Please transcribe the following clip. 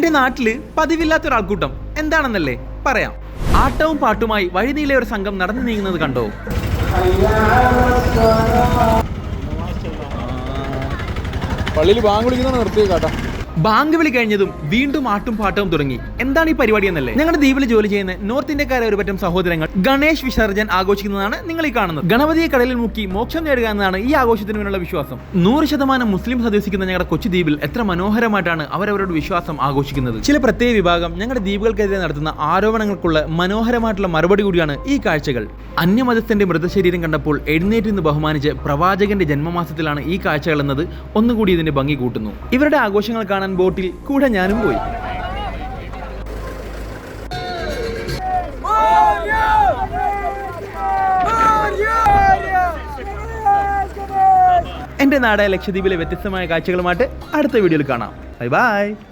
എന്റെ നാട്ടിൽ ആൾക്കൂട്ടം എന്താണെന്നല്ലേ? പറയാം. ആട്ടവും പാട്ടുമായി വഴിനീളെ ഒരു സംഘം നടന്നു നീങ്ങുന്നത് കണ്ടോ? പള്ളിയിൽ ബാങ്ക് വിളിക്കുന്ന നിർത്തിയേക്കാട്ടാ. ബാങ്ക് വിളി കഴിഞ്ഞതും വീണ്ടും ആട്ടും പാട്ടവും തുടങ്ങി. എന്താണ് ഈ പരിപാടി എന്നല്ലേ? ഞങ്ങളുടെ ദ്വീപിൽ ജോലി ചെയ്യുന്ന നോർത്ത് ഇന്ത്യക്കാരെ ഒരു പറ്റം സഹോദരങ്ങൾ ഗണേഷ് വിസർജൻ ആഘോഷിക്കുന്നതാണ് നിങ്ങൾ ഈ കാണുന്നത്. ഗണപതിയെ കടലിൽ മുക്കി മോക്ഷം നേടുക എന്നതാണ് ഈ ആഘോഷത്തിന് പിന്നുള്ള വിശ്വാസം. നൂറ് ശതമാനം മുസ്ലിം അധിവസിക്കുന്ന ഞങ്ങളുടെ കൊച്ചു ദ്വീപിൽ എത്ര മനോഹരമായിട്ടാണ് അവരവരുടെ വിശ്വാസം ആഘോഷിക്കുന്നത്. ചില പ്രത്യേക വിഭാഗം ഞങ്ങളുടെ ദ്വീപുകൾക്കെതിരെ നടത്തുന്ന ആരോപണങ്ങൾക്കുള്ള മനോഹരമായിട്ടുള്ള മറുപടി കൂടിയാണ് ഈ കാഴ്ചകൾ. അന്യമതസ്ഥന്റെ മൃതശരീരം കണ്ടപ്പോൾ എഴുന്നേറ്റ് നിന്ന് ബഹുമാനിച്ച് പ്രവാചകന്റെ ജന്മമാസത്തിലാണ് ഈ കാഴ്ചകൾ എന്നത് ഒന്നുകൂടി ഇതിന്റെ ഭംഗി കൂട്ടുന്നു. ഇവരുടെ ആഘോഷങ്ങൾ കാണാൻ ബോട്ടിൽ കൂടെ ഞാനും പോയി. എന്റെ നാടായ ലക്ഷദ്വീപിലെ വ്യത്യസ്തമായ കാഴ്ചകളുമായിട്ട് അടുത്ത വീഡിയോയിൽ കാണാം. Bye bye.